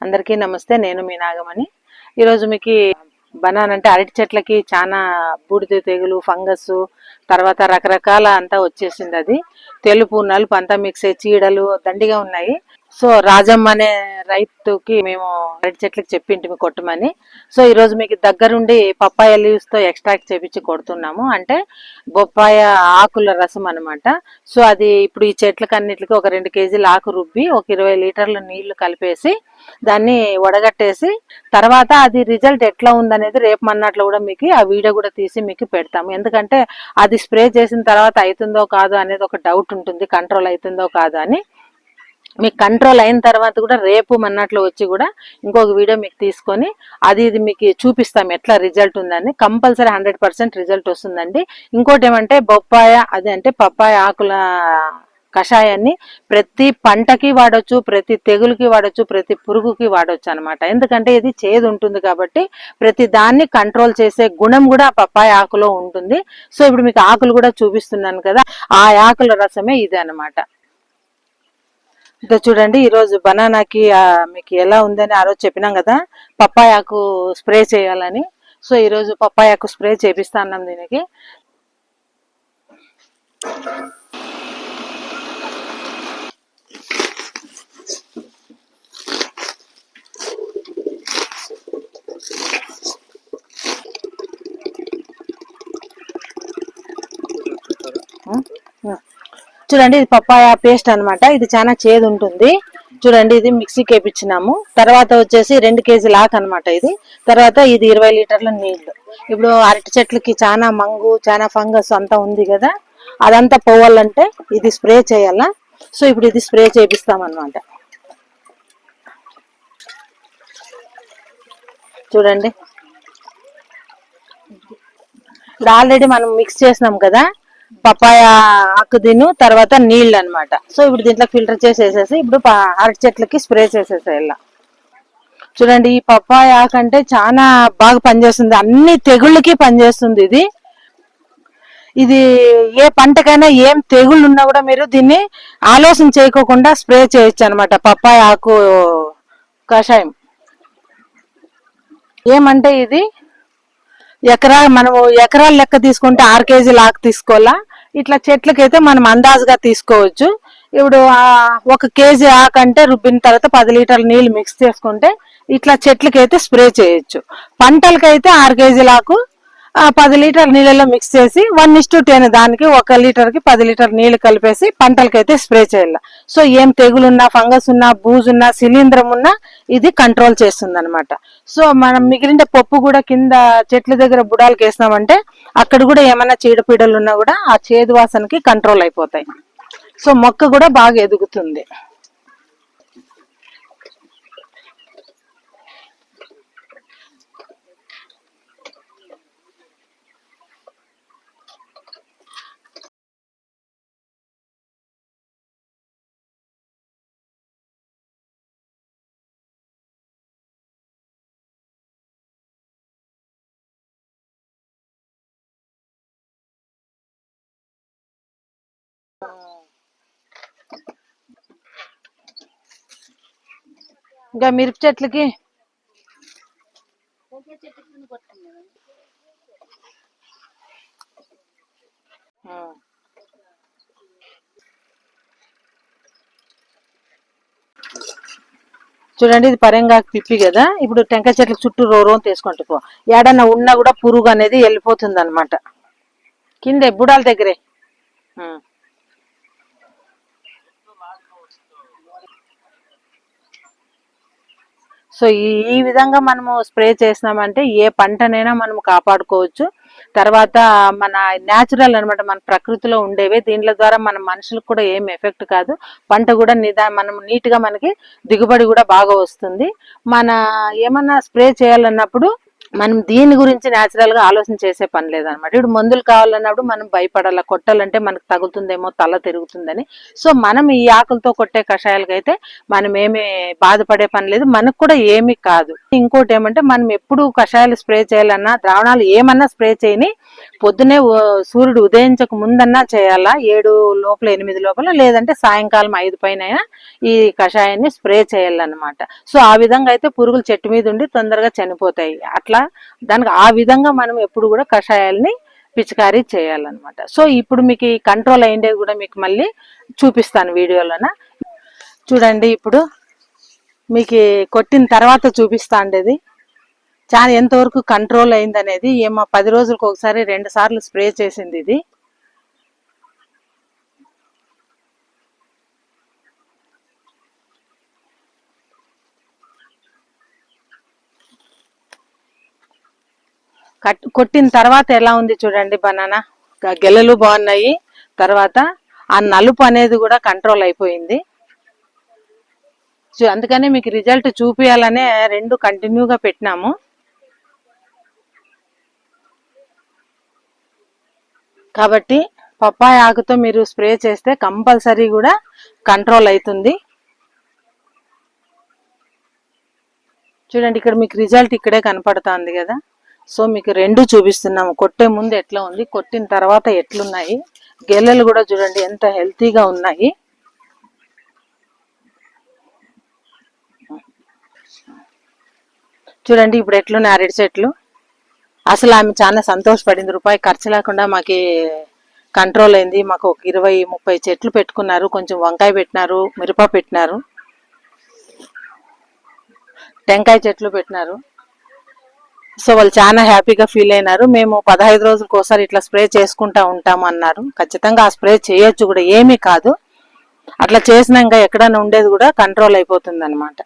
అందరికీ నమస్తే నేను మీ నాగమణి. ఈరోజు మీకు బనాన్ అంటే అరటి చెట్లకి చాలా బూడిద తెగులు ఫంగస్ తర్వాత రకరకాల అంతా వచ్చేసింది అది. తెలుపు నలుపు అంతా మిక్స్ అయ్యి చీడలు దండిగా ఉన్నాయి. సో రాజమ్మ అనే రైతుకి మేము రెడ్ చెట్లకి చెప్పింటి కొట్టమని. సో ఈరోజు మీకు దగ్గరుండి పప్పాయ లీవ్స్తో ఎక్స్ట్రాక్ట్ చేపించి కొడుతున్నాము. అంటే బొప్పాయ ఆకుల రసం అన్నమాట. సో అది ఇప్పుడు ఈ చెట్లకి ఒక రెండు కేజీల ఆకు రుబ్బి ఒక ఇరవై లీటర్ల నీళ్ళు కలిపేసి దాన్ని వడగట్టేసి తర్వాత అది రిజల్ట్ ఎట్లా ఉందనేది రేపు మన్నట్లో కూడా మీకు ఆ వీడియో కూడా తీసి మీకు పెడతాము. ఎందుకంటే అది స్ప్రే చేసిన తర్వాత అవుతుందో కాదో అనేది ఒక డౌట్ ఉంటుంది కంట్రోల్ అవుతుందో కాదో అని. మీకు కంట్రోల్ అయిన తర్వాత కూడా రేపు మన్నట్లో వచ్చి కూడా ఇంకొక వీడియో మీకు తీసుకొని అది ఇది మీకు చూపిస్తాం ఎట్లా రిజల్ట్ ఉందని. కంపల్సరీ హండ్రెడ్ పర్సెంట్ రిజల్ట్ వస్తుందండి. ఇంకోటి ఏమంటే బొప్పాయ అదే అంటే పప్పాయ ఆకుల కషాయాన్ని ప్రతి పంటకి వాడొచ్చు ప్రతి తెగులుకి వాడొచ్చు ప్రతి పురుగుకి వాడొచ్చు అనమాట ఎందుకంటే ఇది చేదు ఉంటుంది కాబట్టి ప్రతి దాన్ని కంట్రోల్ చేసే గుణం కూడా పప్పాయ ఆకులో ఉంటుంది. సో ఇప్పుడు మీకు ఆకులు కూడా చూపిస్తున్నాను కదా ఆ ఆకుల రసమే ఇది అనమాట ఇంకా చూడండి ఈరోజు బనానాకి మీకు ఎలా ఉందని ఆ రోజు చెప్పినాం కదా పప్పాయాకు స్ప్రే చేయాలని. సో ఈ రోజు పప్పాయాకు స్ప్రే చేపిస్తా అన్నాం దీనికి. చూడండి ఇది పప్పాయ పేస్ట్ అన్నమాట. ఇది చాలా చేదు ఉంటుంది చూడండి ఇది మిక్సీకి వేపించినాము తర్వాత వచ్చేసి రెండు కేజీ లాక్ అనమాట ఇది. తర్వాత ఇది ఇరవై లీటర్ల నీళ్ళు. ఇప్పుడు అరటి చెట్లకి చాలా మంగు చాలా ఫంగస్ అంతా ఉంది కదా. అదంతా పోవాలంటే ఇది స్ప్రే చేయాలా. సో ఇప్పుడు ఇది స్ప్రే చేపిస్తాం అనమాట చూడండి. ఇప్పుడు ఆల్రెడీ మనం మిక్స్ చేసినాం కదా. పపాయ ఆకు తిను తర్వాత నీళ్ళు అనమాట సో ఇప్పుడు దీంట్లో ఫిల్టర్ చేసేసేసి ఇప్పుడు అరటి చెట్లకి స్ప్రే చేసేసేయాల చూడండి ఈ పప్పాయ ఆకు అంటే చాలా బాగా పనిచేస్తుంది. అన్ని తెగుళ్ళకి పనిచేస్తుంది ఇది. ఇది ఏ పంటకైనా ఏం తెగుళ్ళు ఉన్నా కూడా మీరు దీన్ని ఆలోచన చేయకోకుండా స్ప్రే చేయొచ్చు అనమాట పప్పాయ ఆకు కషాయం. ఏమంటే ఇది? ఎకరా మనము ఎకరాల లెక్క తీసుకుంటే ఆరు కేజీ లాక్ తీసుకోవాలా? ఇట్లా చెట్లకైతే మనం అందాజుగా తీసుకోవచ్చు. ఇప్పుడు ఒక కేజీ ఆకంటే రుబ్బిన తర్వాత పది లీటర్ల నీళ్ళు మిక్స్ చేసుకుంటే ఇట్లా చెట్లకైతే స్ప్రే చేయొచ్చు. పంటలకైతే ఆరు కేజీ లాకు పది లీటర్ నీళ్ళలో మిక్స్ చేసి వన్ ఇస్ టు టెన్ దానికి ఒక లీటర్కి పది లీటర్ నీళ్ళు కలిపేసి పంటలకైతే స్ప్రే చేయాలి. సో ఏం తెగులున్నా ఫంగస్ ఉన్నా బూజున్నా శిలీంద్రం ఉన్నా ఇది కంట్రోల్ చేస్తుంది అనమాట సో మనం మిగిలిన పప్పు కూడా కింద చెట్ల దగ్గర బుడాలకు వేసినామంటే అక్కడ కూడా ఏమైనా చీడపీడలు ఉన్నా కూడా ఆ చేదు వాసనకి కంట్రోల్ అయిపోతాయి. సో మొక్క కూడా బాగా ఎదుగుతుంది. ఇంకా మిరప చెట్లకి? చూడండి ఇది పరంగా పిప్పి కదా. ఇప్పుడు టెంకాయ చెట్లకు చుట్టూ రో రో తీసుకుంటూ పో. ఏడన్నా ఉన్నా కూడా పురుగు అనేది వెళ్ళిపోతుంది అనమాట కింద బుడాల దగ్గరే. సో ఈ ఈ విధంగా మనము స్ప్రే చేసినామంటే ఏ పంటనైనా మనము కాపాడుకోవచ్చు. తర్వాత మన న్యాచురల్ అనమాట మన ప్రకృతిలో ఉండేవి. దీంట్ల ద్వారా మన మనుషులకు కూడా ఏం ఎఫెక్ట్ కాదు. పంట కూడా నిదా మనం నీట్గా మనకి దిగుబడి కూడా బాగా వస్తుంది. మన ఏమన్నా స్ప్రే చేయాలన్నప్పుడు మనం దీని గురించి న్యాచురల్గా ఆలోచన చేసే పని లేదనమాట. ఇప్పుడు మందులు కావాలన్నప్పుడు మనం భయపడాల? కొట్టాలంటే మనకు తగులుతుందేమో తల తిరుగుతుందని. సో మనం ఈ ఆకులతో కొట్టే కషాయాలకైతే మనం ఏమి బాధపడే పని లేదు. మనకు కూడా ఏమీ కాదు. ఇంకోటి ఏమంటే మనం ఎప్పుడు కషాయాలు స్ప్రే చేయాలన్నా ద్రావణాలు ఏమన్నా స్ప్రే చేయని పొద్దునే సూర్యుడు ఉదయించక ముందన్నా చేయాలా? ఏడు లోపల ఎనిమిది లోపల లేదంటే సాయంకాలం ఐదు పైన ఈ కషాయాన్ని స్ప్రే చేయాలన్నమాట. సో ఆ విధంగా అయితే పురుగులు చెట్టు మీద ఉండి తొందరగా చనిపోతాయి. అట్లా దానికి ఆ విధంగా మనం ఎప్పుడు కూడా కషాయాల్ని పిచికారీ చేయాలన్నమాట. సో ఇప్పుడు మీకు ఈ కంట్రోల్ అయ్యేది కూడా మీకు మళ్ళీ చూపిస్తాను వీడియోలోన. చూడండి ఇప్పుడు మీకు కొట్టిన తర్వాత చూపిస్తా ఉండేది. చాలా ఎంతవరకు కంట్రోల్ అయింది అనేది ఏమో పది రోజులకు ఒకసారి రెండు సార్లు స్ప్రే చేసింది ఇది. కట్ కొట్టిన తర్వాత ఎలా ఉంది చూడండి బనానా. గెలలు బాగున్నాయి. తర్వాత ఆ నలుపు అనేది కూడా కంట్రోల్ అయిపోయింది. సో అందుకనే మీకు రిజల్ట్ చూపించాలనే రెండు కంటిన్యూగా పెట్టినాము. కాబట్టి పప్పాయ ఆకుతో మీరు స్ప్రే చేస్తే కంపల్సరీ కూడా కంట్రోల్ అవుతుంది. చూడండి ఇక్కడ మీకు రిజల్ట్ ఇక్కడే కనపడుతుంది కదా. సో మీకు రెండు చూపిస్తున్నాము. కొట్టే ముందు ఎట్లా ఉంది కొట్టిన తర్వాత ఎట్లున్నాయి గెల్లెలు కూడా చూడండి ఎంత హెల్తీగా ఉన్నాయి. చూడండి ఇప్పుడు ఎట్లున్నాయి అరటి చెట్లు అసలు ఆమె చాలా సంతోషపడింది. రూపాయి ఖర్చు లేకుండా మాకి కంట్రోల్ అయింది. మాకు ఒక ఇరవై ముప్పై చెట్లు పెట్టుకున్నారు. కొంచెం వంకాయ పెట్టినారు మిరప పెట్టినారు. టెంకాయ చెట్లు పెట్టినారు. సో వాళ్ళు చాలా హ్యాపీగా ఫీల్ అయినారు. మేము పదహైదు రోజులకు ఒకసారి ఇట్లా స్ప్రే చేసుకుంటా ఉంటాము అన్నారు. ఖచ్చితంగా ఆ స్ప్రే చేయొచ్చు కూడా ఏమీ కాదు. అట్లా చేసినాక ఎక్కడైనా ఉండేది కూడా కంట్రోల్ అయిపోతుంది అనమాట